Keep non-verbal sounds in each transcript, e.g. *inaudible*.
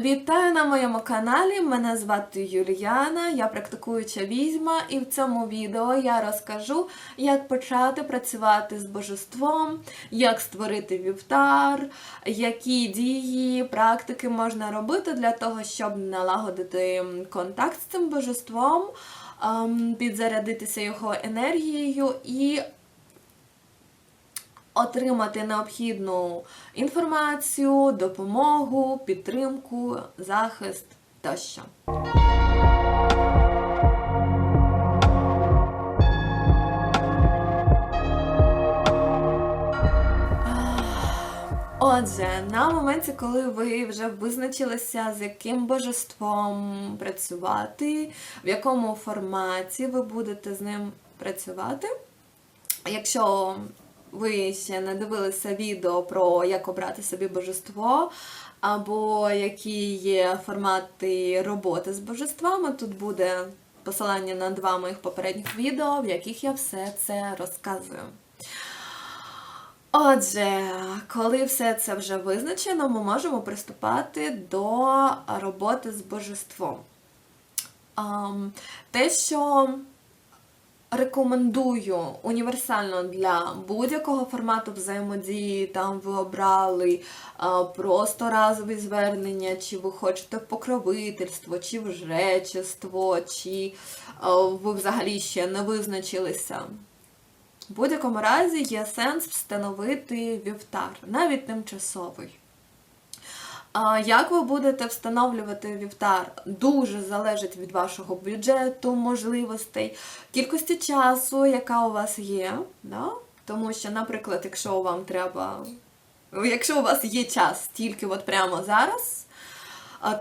Вітаю на моєму каналі. Мене звати Юліана, я практикуюча відьма, і в цьому відео я розкажу, як почати працювати з божеством, як створити вівтар, які дії, практики можна робити для того, щоб налагодити контакт з цим божеством, ем, підзарядитися його енергією і отримати необхідну інформацію, допомогу, підтримку, захист тощо. Отже, на моменті, коли ви вже визначилися, з яким божеством працювати, в якому форматі ви будете з ним працювати. Якщо ви ще не дивилися відео про як обрати собі божество, або які є формати роботи з божествами, тут буде посилання на два моїх попередніх відео, в яких я все це розказую. Отже, коли все це вже визначено, ми можемо приступати до роботи з божеством. Те, що рекомендую універсально для будь-якого формату взаємодії, там ви обрали а, просто разові звернення, чи ви хочете покровительство, чи в жречество, чи а, ви взагалі ще не визначилися. В будь-якому разі є сенс встановити вівтар, навіть тимчасовий. Як ви будете встановлювати вівтар, дуже залежить від вашого бюджету, можливостей, кількості часу, яка у вас є. Да? Тому що, наприклад, якщо вам треба, якщо у вас є час тільки от прямо зараз,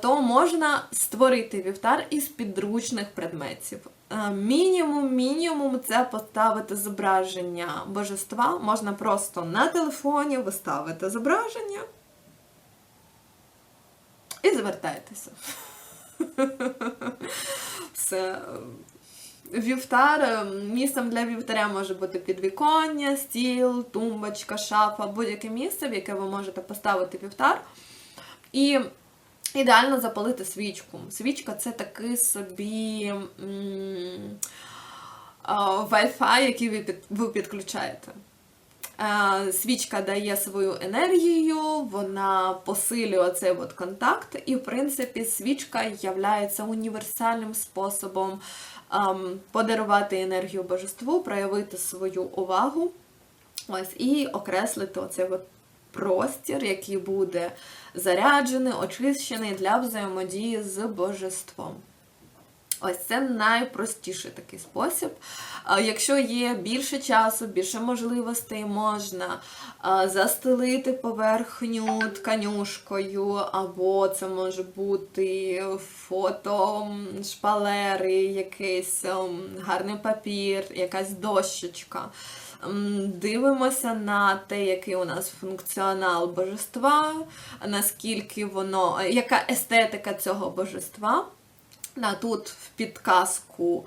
то можна створити вівтар із підручних предметів. Мінімум, мінімум це поставити зображення божества. Можна просто на телефоні виставити зображення і звертайтеся. Все. Вівтар, місцем для вівтаря може бути підвіконня, стіл, тумбочка, шафа, будь-яке місце, в яке ви можете поставити вівтар. І ідеально запалити свічку. Свічка це такий собі а, Wi-Fi, який ви підключаєте. Е, Свічка дає свою енергію, вона посилює цей от контакт, і, в принципі, свічка є універсальним способом ем, подарувати енергію божеству, проявити свою увагу ось, і окреслити оцей от простір, який буде заряджений, очищений для взаємодії з божеством. Ось це найпростіший такий спосіб. Якщо є більше часу, більше можливостей, можна застелити поверхню тканюшкою, або це може бути фото, шпалери, якийсь гарний папір, якась дощечка. Дивимося на те, який у нас функціонал божества, наскільки воно, яка естетика цього божества. Да, тут в підказку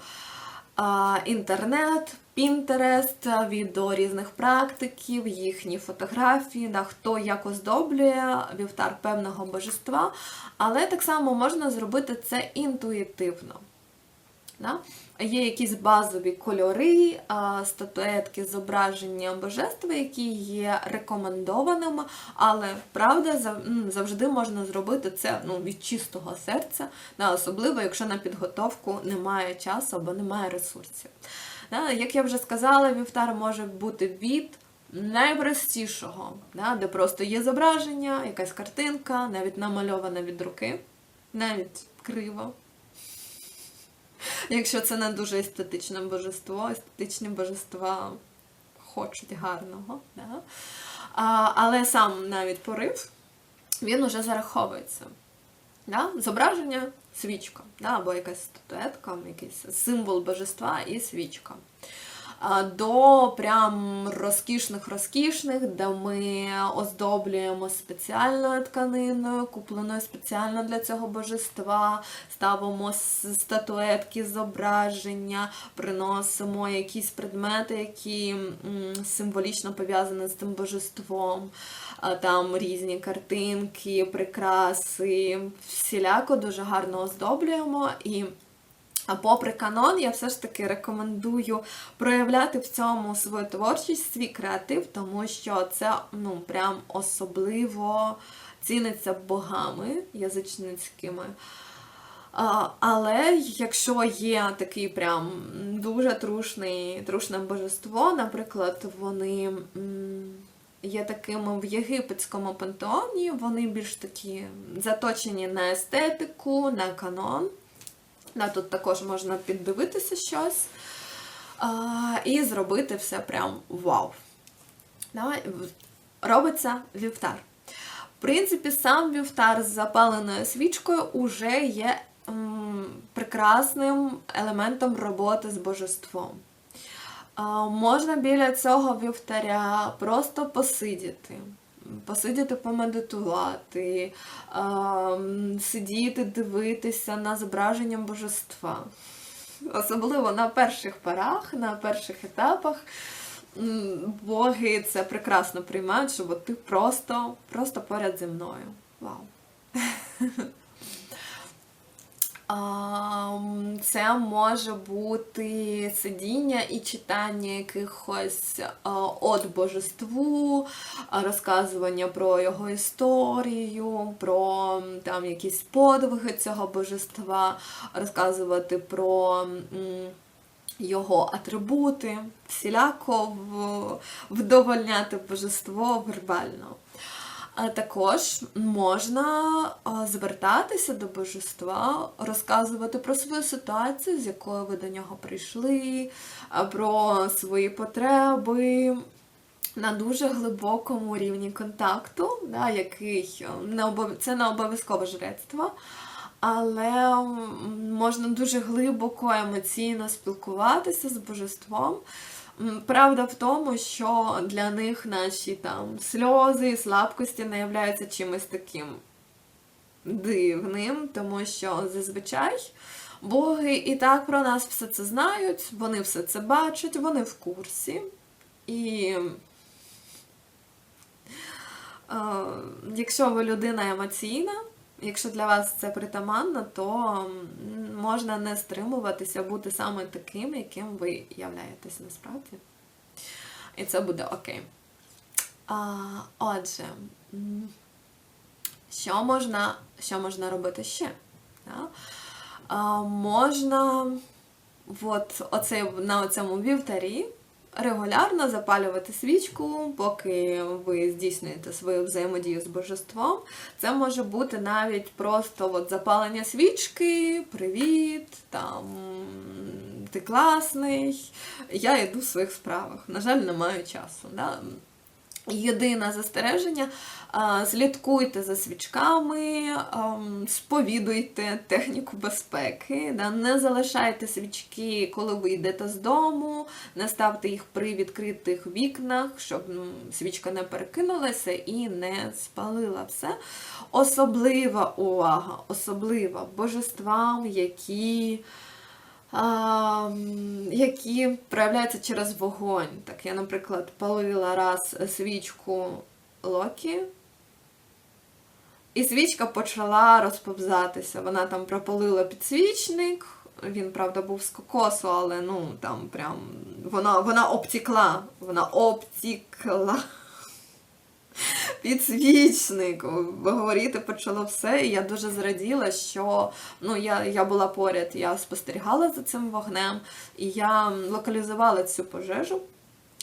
інтернет, Пінтерест, відео різних практиків, їхні фотографії, на хто як оздоблює вівтар певного божества, але так само можна зробити це інтуїтивно. Да? Є якісь базові кольори, статуетки, зображення божества, які є рекомендованими, але правда завжди можна зробити це ну, від чистого серця, да, особливо якщо на підготовку немає часу або немає ресурсів. Да? Як я вже сказала, вівтар може бути від найпростішого, да? де просто є зображення, якась картинка, навіть намальована від руки, навіть криво. Якщо це не дуже естетичне божество, естетичні божества хочуть гарного. Да? А, але сам навіть порив, він уже зараховується. Да? Зображення свічка, да? або якась статуетка, якийсь символ божества і свічка. До прям розкішних-розкішних, де ми оздоблюємо спеціальною тканиною, купленою спеціально для цього божества, ставимо статуетки, зображення, приносимо якісь предмети, які символічно пов'язані з тим божеством. Там різні картинки, прикраси, всіляко дуже гарно оздоблюємо і. Попри канон, я все ж таки рекомендую проявляти в цьому свою творчість, свій креатив, тому що це ну, прям особливо ціниться богами язичницькими. Але якщо є такий прям дуже трушний, трушне божество, наприклад, вони є такими в єгипетському пантеоні, вони більш такі заточені на естетику, на канон. Да, тут також можна піддивитися щось а, і зробити все прям вау. В- робиться вівтар. В принципі, сам вівтар з запаленою свічкою уже є м, прекрасним елементом роботи з божеством. А, Можна біля цього вівтаря просто посидіти, посидіти, помедитувати, сидіти, дивитися на зображення божества. Особливо на перших порах, на перших етапах. Боги це прекрасно приймають, щоб ти просто, просто поряд зі мною. Вау. *laughs* Це може бути сидіння і читання якихось от божеству, розказування про його історію, про там якісь подвиги цього божества, розказувати про. його атрибути, всіляко вдовольняти божество вербально. Також можна звертатися до божества, розказувати про свою ситуацію, з якою ви до нього прийшли, про свої потреби на дуже глибокому рівні контакту, да, який е, не обов... це не обов'язкове жрецтво, але можна дуже глибоко емоційно спілкуватися з божеством. Правда в тому, що для них наші там сльози і слабкості не являються чимось таким дивним, тому що зазвичай боги і так про нас все це знають, вони все це бачать, вони в курсі. І е, якщо ви людина емоційна, якщо для вас це притаманно, то можна не стримуватися бути саме таким, яким ви являєтесь насправді. І це буде окей. А, отже, що можна, що можна робити ще? Да? А, можна от оцей, на цьому вівтарі регулярно запалювати свічку, поки ви здійснюєте свою взаємодію з божеством. Це може бути навіть просто от запалення свічки, привіт, там ти класний, я йду в своїх справах. На жаль, не маю часу. Да? Єдине застереження, слідкуйте за свічками, сповідуйте техніку безпеки, не залишайте свічки, коли ви йдете з дому, не ставте їх при відкритих вікнах, щоб свічка не перекинулася і не спалила все. Особлива увага, особлива божествам, які які проявляються через вогонь. Так, я, наприклад, палила раз свічку Локі, і свічка почала розповзатися. Вона там пропалила підсвічник. Він, правда, був з кокосу, але ну там прям вона, вона обтікла. Вона обтікла. Підсвічник, говорити почало все, і я дуже зраділа, що ну, я, я була поряд, я спостерігала за цим вогнем, і я локалізувала цю пожежу.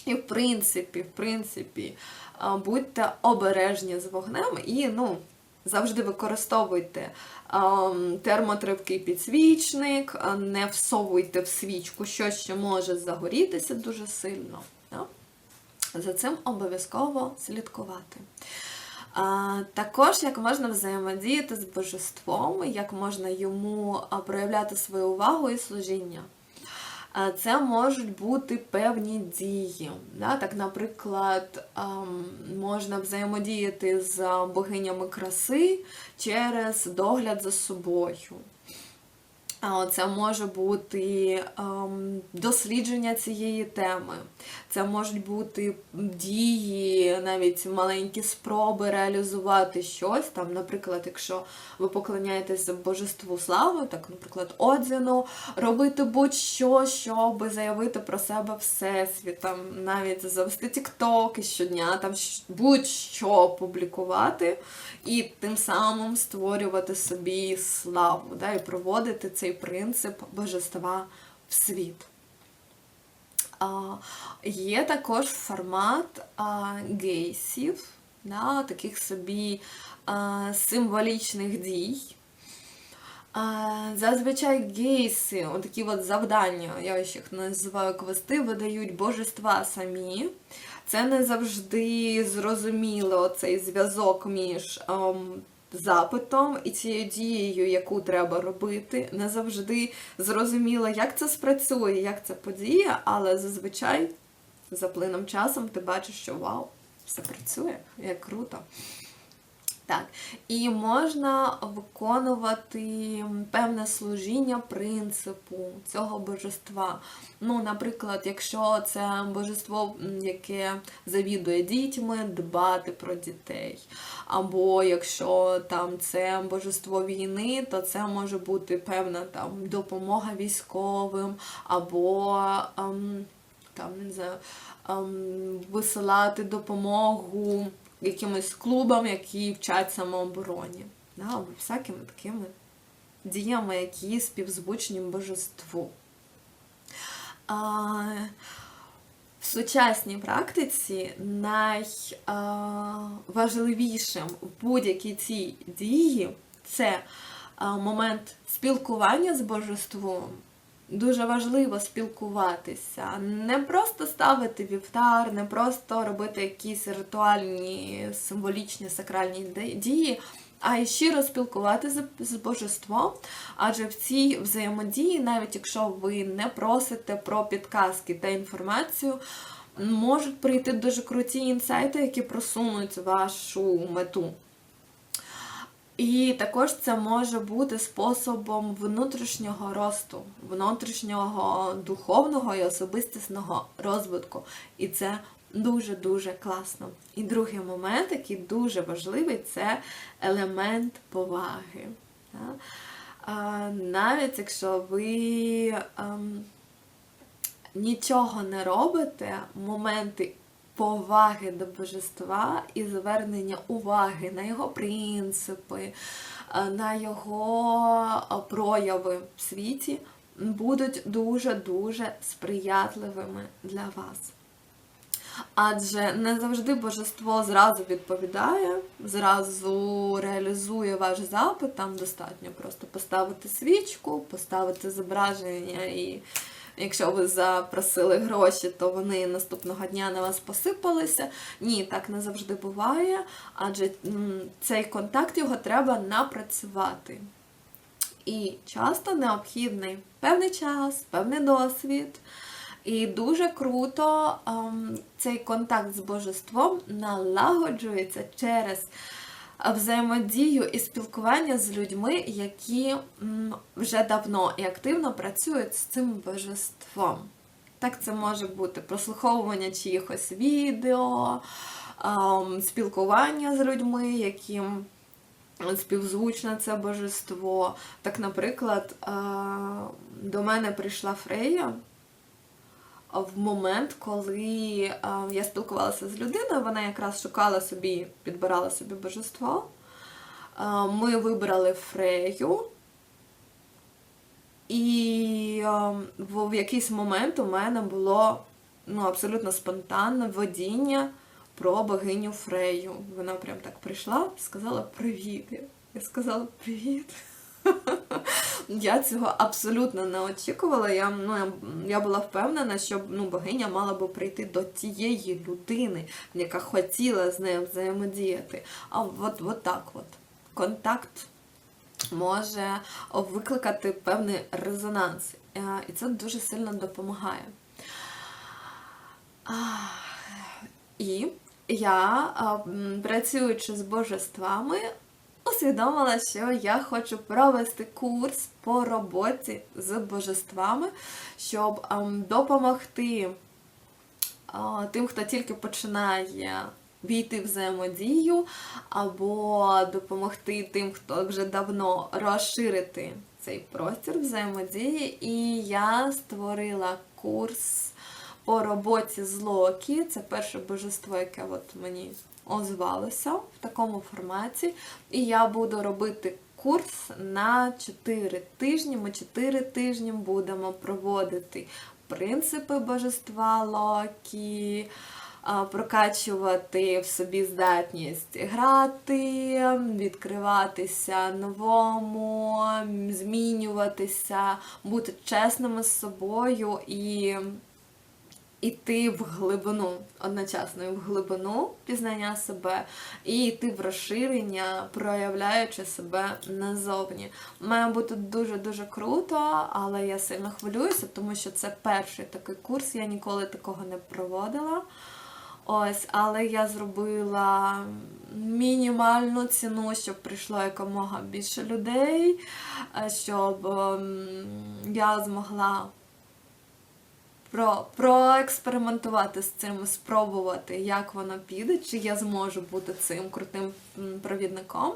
І в принципі, в принципі, будьте обережні з вогнем і ну, завжди використовуйте термотривкий підсвічник, не всовуйте в свічку що може загорітися дуже сильно. За цим обов'язково слідкувати. Також як можна взаємодіяти з божеством, як можна йому проявляти свою увагу і служіння. Це можуть бути певні дії. Так, наприклад, можна взаємодіяти з богинями краси через догляд за собою. Це може бути ем, дослідження цієї теми, це можуть бути дії, навіть маленькі спроби реалізувати щось. Там, Наприклад, якщо ви поклоняєтесь божеству слави, так, наприклад, Одзіну, робити будь-що, щоб заявити про себе всесвіт, там, навіть завести тіктоки щодня, там будь-що публікувати, і тим самим створювати собі славу, да, і проводити цей принцип божества в світ. Є також формат гейсів, да, таких собі символічних дій. Зазвичай гейси, такі от завдання, я їх називаю квести, видають божества самі. Це не завжди зрозуміло цей зв'язок між ем, запитом і цією дією, яку треба робити. Не завжди зрозуміла, як це спрацює, як це подіє, але зазвичай за плином часом ти бачиш, що вау, все працює, як круто. Так, і можна виконувати певне служіння принципу цього божества. Ну, наприклад, якщо це божество, яке завідує дітьми, дбати про дітей. Або якщо там це божество війни, то це може бути певна там допомога військовим, або ем, там, не знаю, ем, висилати допомогу якимось клубам, які вчать самообороні. Да, або всякими такими діями, які співзвучні божеству. А, в сучасній практиці найважливішим в будь-якій цій дії це момент спілкування з божеством. Дуже важливо спілкуватися, не просто ставити вівтар, не просто робити якісь ритуальні, символічні сакральні дії, а й щиро спілкуватися з божеством. Адже в цій взаємодії, навіть якщо ви не просите про підказки та інформацію, можуть прийти дуже круті інсайти, які просунуть вашу мету. І також це може бути способом внутрішнього росту, внутрішнього духовного і особистісного розвитку. І це дуже-дуже класно. І другий момент, який дуже важливий, це елемент поваги. Навіть якщо ви ем, нічого не робите, моменти поваги до божества і звернення уваги на його принципи, е, на його прояви в світі будуть дуже-дуже сприятливими для вас. Адже не завжди божество зразу відповідає, зразу реалізує ваш запит, там достатньо просто поставити свічку, поставити зображення і Якщо ви запросили гроші, то вони наступного дня на вас посипалися. Ні, так не завжди буває, адже цей контакт його треба напрацювати. І часто необхідний певний час, певний досвід. І дуже круто ем, цей контакт з божеством налагоджується через взаємодію і спілкування з людьми, які вже давно і активно працюють з цим божеством. Так, це може бути прослуховування чиїхось відео, спілкування з людьми, яким співзвучне це божество. Так, наприклад, до мене прийшла Фрея в момент, коли я спілкувалася з людиною, вона якраз шукала собі, підбирала собі божество. Ми вибрали Фрею. І в якийсь момент у мене було ну, абсолютно спонтанне водіння про богиню Фрею. Вона прям так прийшла сказала привіт. Я сказала привіт. *laughs* Я цього абсолютно не очікувала. Я ну, я була впевнена, що ну, богиня мала би прийти до тієї людини, яка хотіла з нею взаємодіяти. А от, от так от. Контакт може викликати певний резонанс. Е, І це дуже сильно допомагає. І я, працюючи з божествами, усвідомила, що я хочу провести курс по роботі з божествами, щоб ем, допомогти тим, хто тільки починає війти в взаємодію, або допомогти тим, хто вже давно розширити цей простір взаємодії. І я створила курс по роботі з Локі. Це перше божество, яке от мені озвалося в такому форматі. І я буду робити курс на 4 тижні. Ми 4 тижні будемо проводити принципи божества Локі, прокачувати в собі здатність грати, відкриватися новому, змінюватися, бути чесними з собою і іти в глибину, одночасно і в глибину пізнання себе, і йти в розширення, проявляючи себе назовні. Має бути дуже-дуже круто, але я сильно хвилююся, тому що це перший такий курс, я ніколи такого не проводила. Ось, але я зробила мінімальну ціну, щоб прийшло якомога більше людей, е, щоб ем, я змогла про, проекспериментувати з цим, спробувати, як воно піде, чи я зможу бути цим крутим провідником.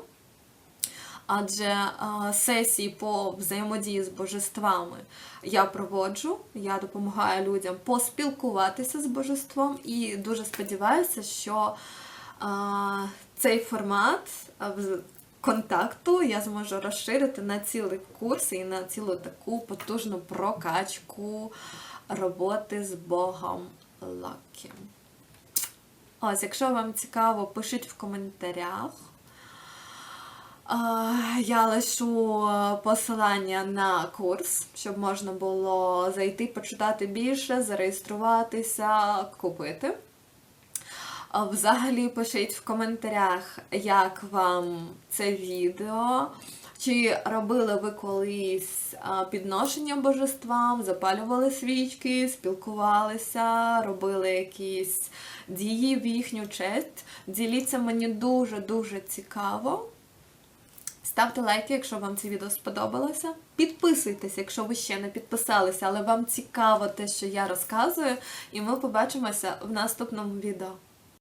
Адже а, сесії по взаємодії з божествами я проводжу, я допомагаю людям поспілкуватися з божеством і дуже сподіваюся, що а, цей формат а, контакту я зможу розширити на цілий курс і на цілу таку потужну прокачку роботи з Богом Лакі. Ось, якщо вам цікаво, пишіть в коментарях. Я лишу посилання на курс, щоб можна було зайти, почитати більше, зареєструватися, купити. Взагалі пишіть в коментарях, як вам це відео. Чи робили ви колись підношення божествам, запалювали свічки, спілкувалися, робили якісь дії в їхню честь? Діліться мені дуже-дуже цікаво. Ставте лайки, якщо вам це відео сподобалося. Підписуйтесь, якщо ви ще не підписалися, але вам цікаво те, що я розказую. І ми побачимося в наступному відео.